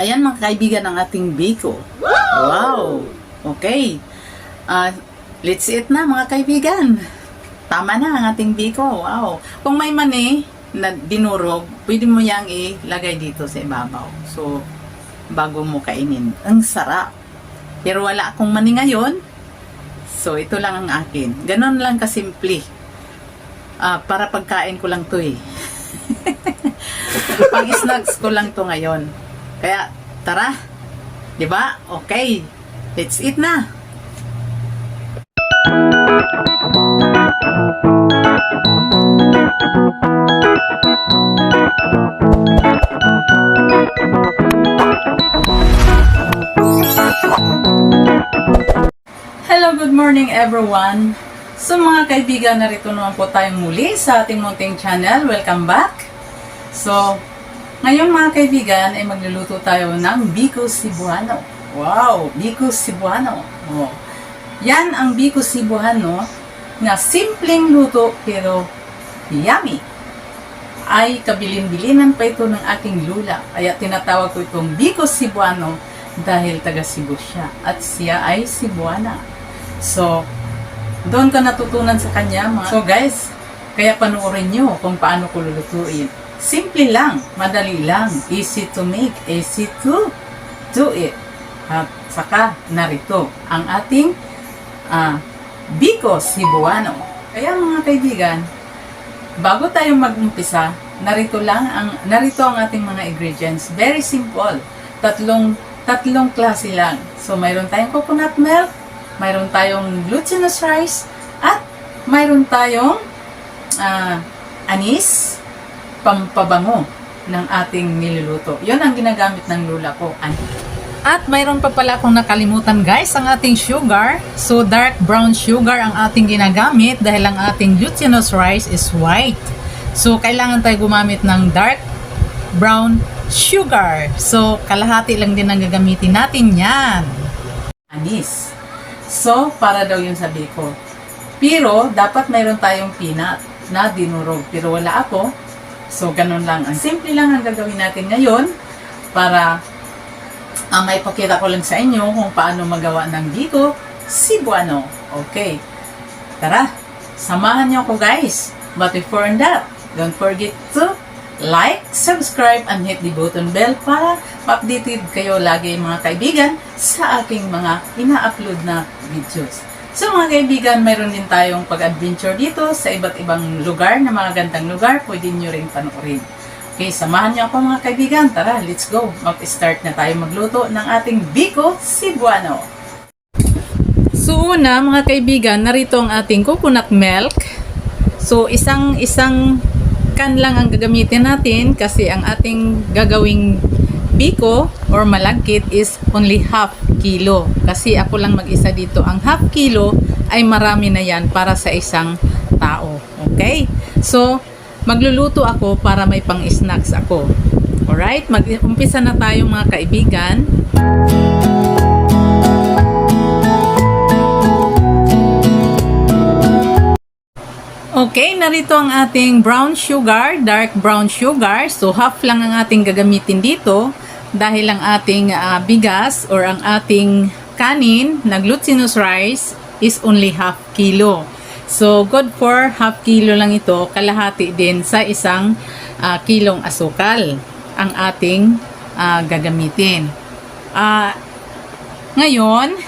Ayan mga kaibigan ng ating Biko. Wow! Okay. Ah, let's eat na mga kaibigan. Tama na ang ating Biko. Wow. Kung may mani na dinurog, pwede mo yang ilagay dito sa ibabaw. So, bago mo kainin. Ang sarap. Pero wala akong mani ngayon. So, ito lang ang akin. Ganon lang kasimple. Ah, para pagkain ko lang to eh. Pang snacks ko lang to ngayon. Kaya, tara. ba? Okay. Let's eat na. Hello, good morning everyone. So mga kaibigan, narito naman po tayong muli sa ating munting channel. Welcome back. So, ngayon mga kaibigan ay magluluto tayo ng Biko Cebuano. Wow, Biko Cebuano. Oh. Yan ang Biko Cebuano na simpleng luto pero yummy. Ay kabilin-bilinan pa ito ng aking lula. Kaya tinatawag ko itong Biko Cebuano dahil taga Cebu siya at siya ay Cebuana. So, doon ka natutunan sa kanya. Mga... So guys, kaya panoorin nyo kung paano ko lulutuin. Simple lang, madali lang, easy to make, easy to do it. At saka, narito ang ating ah, Biko Cebuano. Kaya mga kaibigan, bago tayo mag-umpisa, narito lang ang narito ang ating mga ingredients. Very simple. Tatlong tatlong klase lang. So mayroon tayong coconut milk, mayroon tayong glutinous rice, at mayroon tayong ah, anis, pampabango ng ating niluluto. Yon ang ginagamit ng lula ko. Anis. At mayroon pa pala akong nakalimutan guys, ang ating sugar. So dark brown sugar ang ating ginagamit dahil ang ating glutinous rice is white. So kailangan tayo gumamit ng dark brown sugar. So kalahati lang din ang gagamitin natin yan. Anis. So para daw yun sabi ko. Pero dapat mayroon tayong peanut na dinurog. Pero wala ako. So ganun lang. Ang simple lang ang gagawin natin ngayon para ang may pakita ko lang sa inyo kung paano magawa ng Biko Cebuano. Okay. Tara, samahan niyo ako guys. But before that, don't forget to like, subscribe, and hit the button bell para ma-updated kayo lagi mga kaibigan sa aking mga ina-upload na videos. So mga kaibigan, mayroon din tayong pag-adventure dito sa iba't ibang lugar na mga gandang lugar. Pwede nyo rin panoorin. Okay, samahan niyo ako mga kaibigan. Tara, let's go. Mag-start na tayo magluto ng ating Biko Cebuano. So una, mga kaibigan, narito ang ating coconut milk. So isang isang can lang ang gagamitin natin kasi ang ating gagawing biko or malagkit is only half kilo. Kasi ako lang mag-isa dito. Ang half kilo ay marami na yan para sa isang tao. Okay? So, magluluto ako para may pang-snacks ako. Alright? Mag-umpisa na tayo mga kaibigan. Okay, narito ang ating brown sugar, dark brown sugar. So, half lang ang ating gagamitin dito dahil ang ating ah, bigas or ang ating kanin na glutinous rice is only half kilo. So, good for half kilo lang ito, kalahati din sa isang ah, kilong asukal ang ating ah, gagamitin. Ah, ngayon,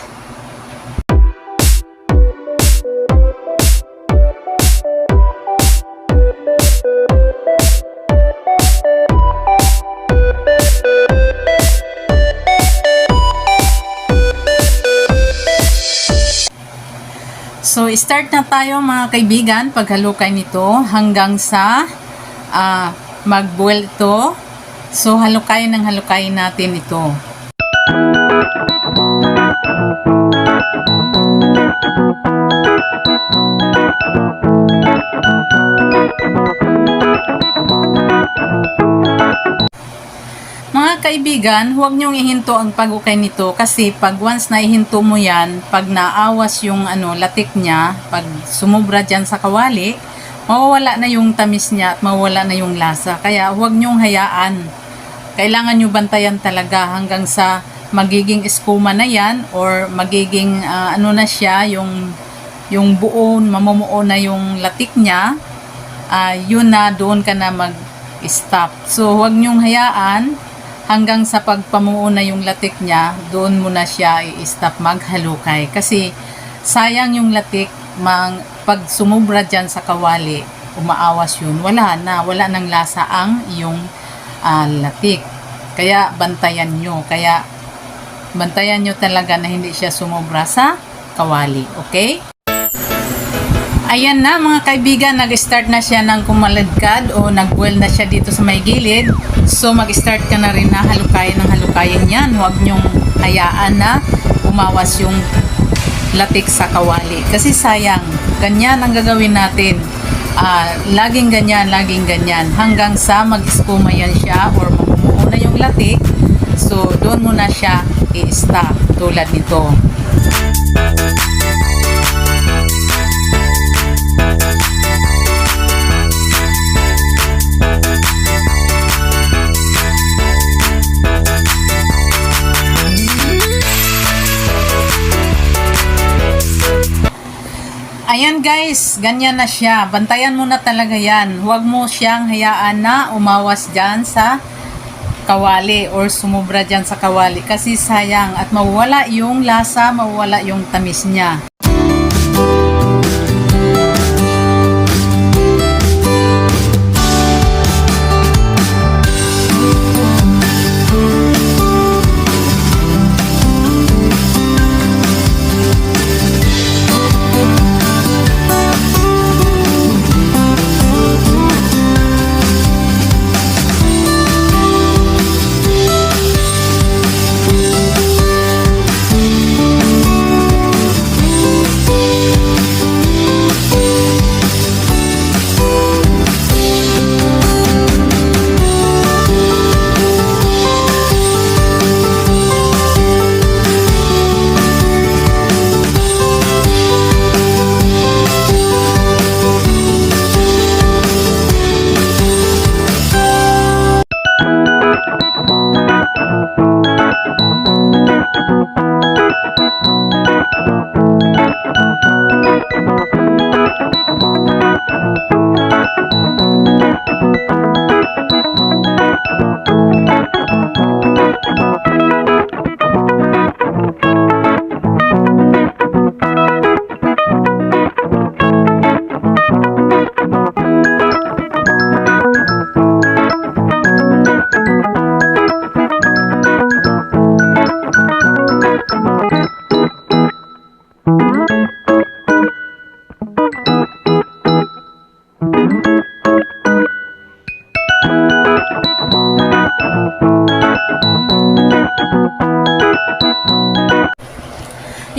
So, start na tayo mga kaibigan paghalukay nito hanggang sa ah, mag-boil ito. So, halukayin ng halukayin natin ito. Mga kaibigan, kaibigan, huwag niyong ihinto ang pag-ukay nito kasi pag once na ihinto mo yan, pag naawas yung ano, latik niya, pag sumubra dyan sa kawali, mawawala na yung tamis niya at mawawala na yung lasa. Kaya huwag niyong hayaan. Kailangan niyo bantayan talaga hanggang sa magiging eskuma na yan or magiging ah, ano na siya, yung, yung buo, mamumuo na yung latik niya, ah, yun na doon ka na mag-stop. So, huwag niyong hayaan hanggang sa pagpamuo na yung latik niya, doon mo na siya i-stop maghalukay. Kasi sayang yung latik, mang, pag sumubra dyan sa kawali, umaawas yun, wala na, wala nang lasa ang yung ah, latik. Kaya bantayan nyo, kaya bantayan nyo talaga na hindi siya sumubra sa kawali, okay? Ayan na mga kaibigan, nag-start na siya ng kumaladkad o nag-boil na siya dito sa may gilid. So mag-start ka na rin na halukayin ng halukayin yan. Huwag nyong hayaan na umawas yung latik sa kawali. Kasi sayang, ganyan ang gagawin natin. Ah, laging ganyan, laging ganyan. Hanggang sa mag-iskuma yan siya or mamumuo na yung latik. So doon mo na siya i-stop tulad nito. Ayan guys, ganyan na siya. Bantayan mo na talaga yan. Huwag mo siyang hayaan na umawas dyan sa kawali or sumubra dyan sa kawali kasi sayang at mawala yung lasa, mawala yung tamis niya.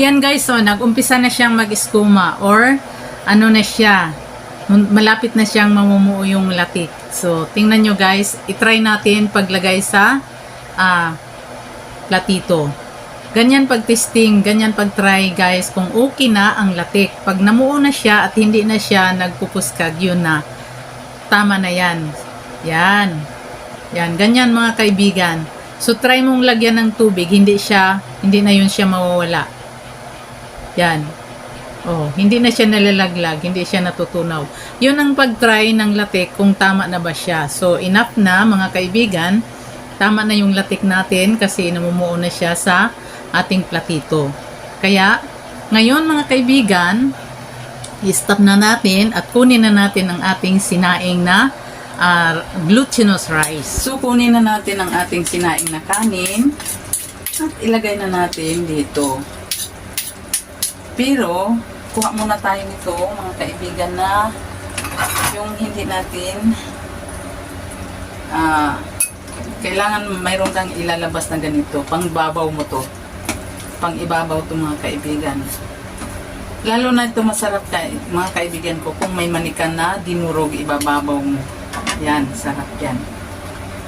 Yan guys, so nag-umpisa na siyang mag-iskuma or ano na siya, malapit na siyang mamumuo yung latik. So, tingnan nyo guys, itry natin paglagay sa ah, platito. Ganyan pag-testing, ganyan pag-try guys kung okay na ang latik. Pag namuo na siya at hindi na siya nagpupuskag, yun na. Tama na yan. Yan. Yan, ganyan mga kaibigan. So try mong lagyan ng tubig, hindi siya, hindi na yun siya mawawala. Yan. Oh, hindi na siya nalalaglag, hindi siya natutunaw. Yun ang pag-try ng latik kung tama na ba siya. So enough na mga kaibigan, tama na yung latik natin kasi namumuo na siya sa ating platito. Kaya, ngayon mga kaibigan, i-stop na natin at kunin na natin ang ating sinaing na ah, glutinous rice. So, kunin na natin ang ating sinaing na kanin at ilagay na natin dito. Pero, kuha muna tayo nito, mga kaibigan, na yung hindi natin ah, kailangan mayroon kang ilalabas na ganito. Pang babaw mo to. Pang ibabaw to mga kaibigan. Lalo na ito masarap ka, mga kaibigan ko, kung may manikan na dinurog ibababaw mo. Yan, sarap yan.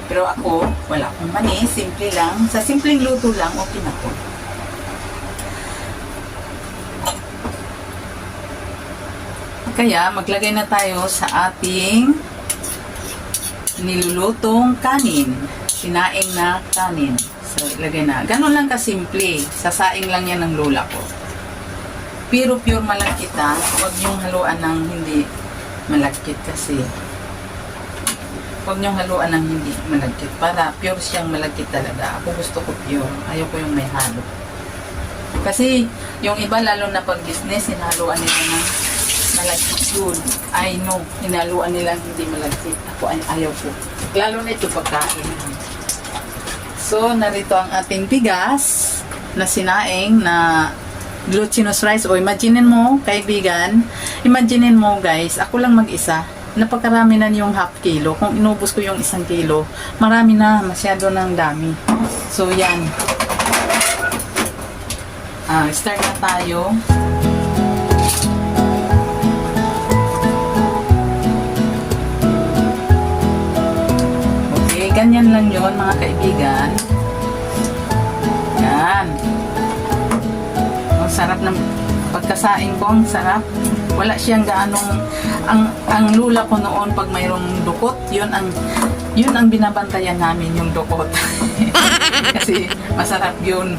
Pero ako, wala akong mani, simple lang. Sa simpleng luto lang, okay na po. Kaya maglagay na tayo sa ating nilulutong kanin. Sinaing na kanin. So, ilagay na. Ganon lang kasimple. Sasaing lang yan ng lola ko. Pero pure malagkit ha. Huwag niyong haluan ng hindi malagkit kasi. Huwag niyong haluan ng hindi malagkit. Para pure siyang malagkit talaga. Ako gusto ko pure. Ayaw ko yung may halo. Kasi yung iba lalo na pag business, hinahaluan nila ng malagkit yun. I know, hinaluan nila hindi malagkit. Ako ay ayaw ko. Lalo na ito pagkain. So, narito ang ating bigas na sinaing na glutinous rice. O, imaginin mo, kaibigan, imaginin mo guys, ako lang mag-isa, napakarami na yung half kilo. Kung inubos ko yung isang kilo, marami na, masyado ng dami. So, yan. Ah, start na tayo. Ganyan lang yon mga kaibigan. Yan. Ang sarap ng pagkasain ko, ang sarap. Wala siyang gaanong ang ang lula ko noon pag mayroong dukot, yun ang yun ang binabantayan namin yung dukot. Kasi masarap yun.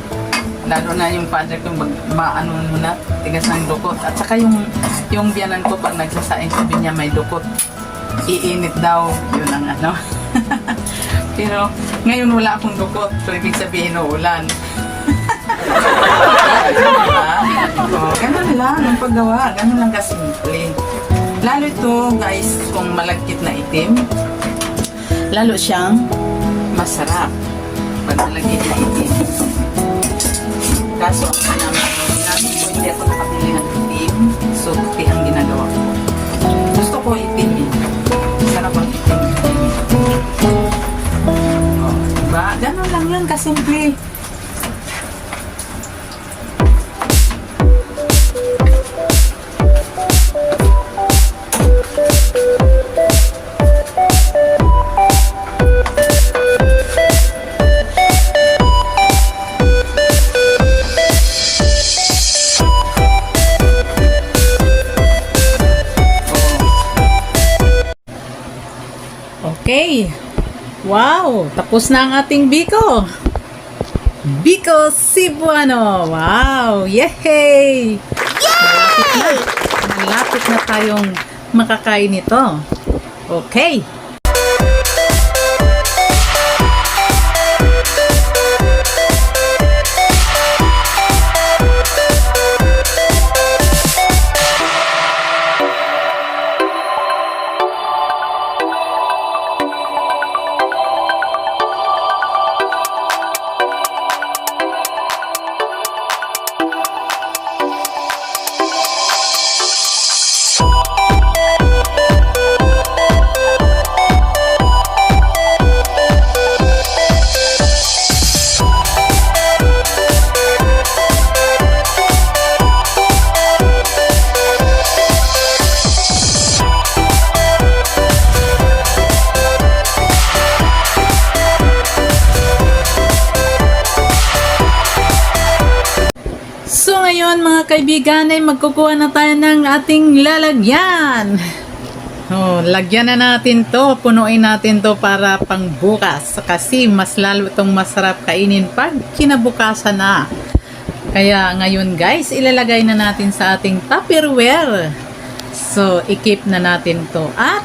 Lalo na yung father ko maano mo na tigas ng dukot. At saka yung yung biyanan ko pag nagsasaing sabi niya may dukot. Iinit daw. Yun ang ano. Pero ngayon wala akong dukot. So ibig sabihin uulan. diba? Oh, ganun lang ang paggawa. Ganun lang kasimple. Lalo ito, guys, kung malagkit na itim, lalo siyang masarap pag malagkit na itim. Kaso, ako naman, hindi ako nakabili ng lang yun, kasimple. Tapos na ang ating Biko. Biko Cebuano. Wow! Yay! Malapit na. Malapit na tayong makakain nito. Okay. Ngayon mga kaibigan ay magkukuha na tayo ng ating lalagyan. Oh, lagyan na natin to, punuin natin to para pang bukas kasi mas lalo itong masarap kainin pag kinabukasan na. Kaya ngayon guys, ilalagay na natin sa ating Tupperware. So, i-keep na natin to at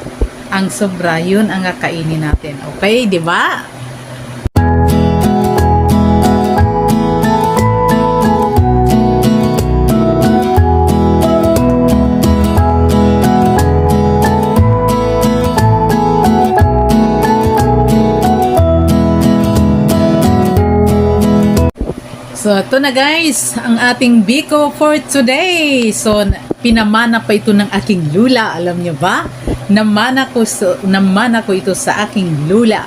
ang sobra yun ang kakainin natin. Okay, di ba? So, ito na guys, ang ating Biko for today. So, na- pinamana pa ito ng aking lula, alam nyo ba? Namana ko, so, namana ko ito sa aking lula.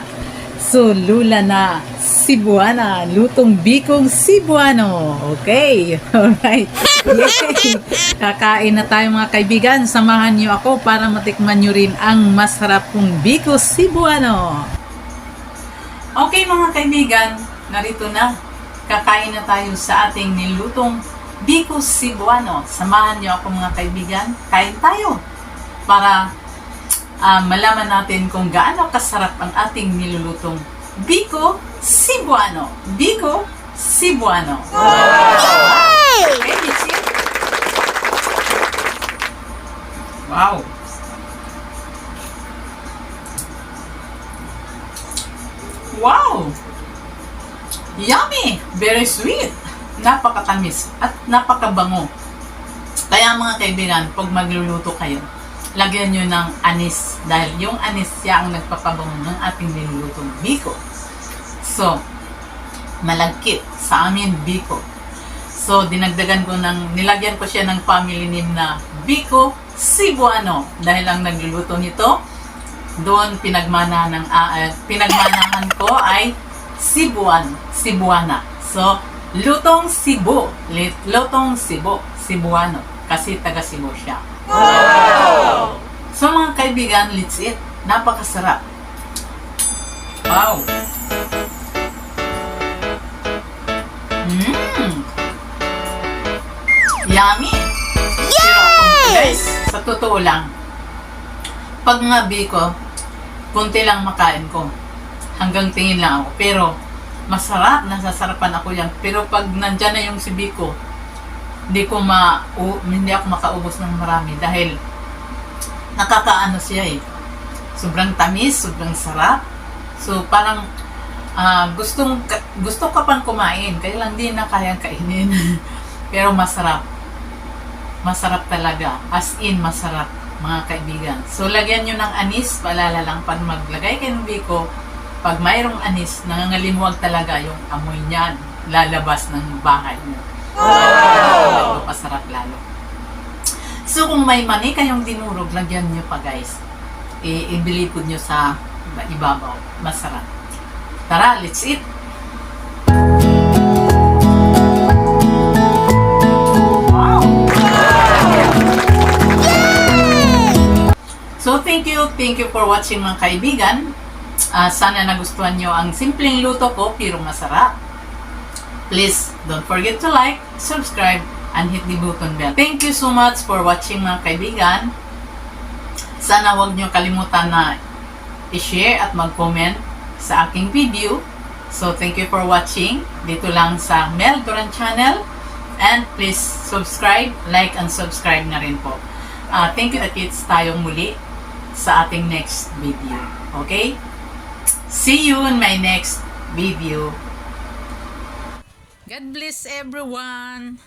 So, lula na Cebuana, lutong Bikong Cebuano. Okay, alright. Yay! Kakain na tayo mga kaibigan. Samahan nyo ako para matikman nyo rin ang masarap kong Biko Cebuano. Okay mga kaibigan, narito na. Kakain na tayo sa ating nilutong Biko Cebuano. Samahan niyo ako mga kaibigan. Kain tayo para ah, malaman natin kung gaano kasarap ang ating nilulutong Biko Cebuano. Biko Cebuano. Okay, let's see. Wow. Wow! Yummy! Very sweet! Napakatamis at napakabango. Kaya mga kaibigan, pag magluluto kayo, lagyan nyo ng anis dahil yung anis siya ang nagpapabango ng ating nilulutong biko. So, malagkit sa amin biko. So, dinagdagan ko ng, nilagyan ko siya ng family name na Biko Cebuano dahil ang nagluluto nito, doon pinagmana ng uh, pinagmanahan ko ay Cebuan, Cebuana. So, lutong Cebu, lutong Cebu, Cebuano kasi taga Cebu siya. So mga kaibigan, let's eat. Napakasarap. Wow. Mmm. Yummy. Pero kung- guys, sa totoo lang, pag nga biko, konti lang makain ko. Hanggang tingin lang ako. Pero, masarap, nasasarapan ako yan. Pero pag nandyan na yung si Biko, hindi ko ma u- hindi ako makaubos ng marami dahil nakakaano siya eh. Sobrang tamis, sobrang sarap. So parang ah, gustong gusto ka pang kumain, kaya lang di na kayang kainin. Pero masarap. Masarap talaga. As in masarap mga kaibigan. So lagyan nyo ng anis, paalala lang pag maglagay kayo ng biko, pag mayroong anis, nangangalimuag talaga yung amoy niyan lalabas ng bahay mo. Wow! Masarap lalo. So kung may mani kayong dinurog, lagyan nyo pa guys. I ibilipod nyo sa ibabaw. Masarap. Tara, let's eat! So thank you, thank you for watching mga kaibigan. Ah, sana nagustuhan nyo ang simpleng luto ko pero masarap. Please don't forget to like, subscribe, and hit the button bell. Thank you so much for watching mga kaibigan. Sana huwag nyo kalimutan na i-share at mag-comment sa aking video. So thank you for watching dito lang sa Mel Duran channel. And please subscribe, like, and subscribe na rin po. Ah, thank you at kids tayong muli sa ating next video. Okay? See you in my next video. God bless everyone.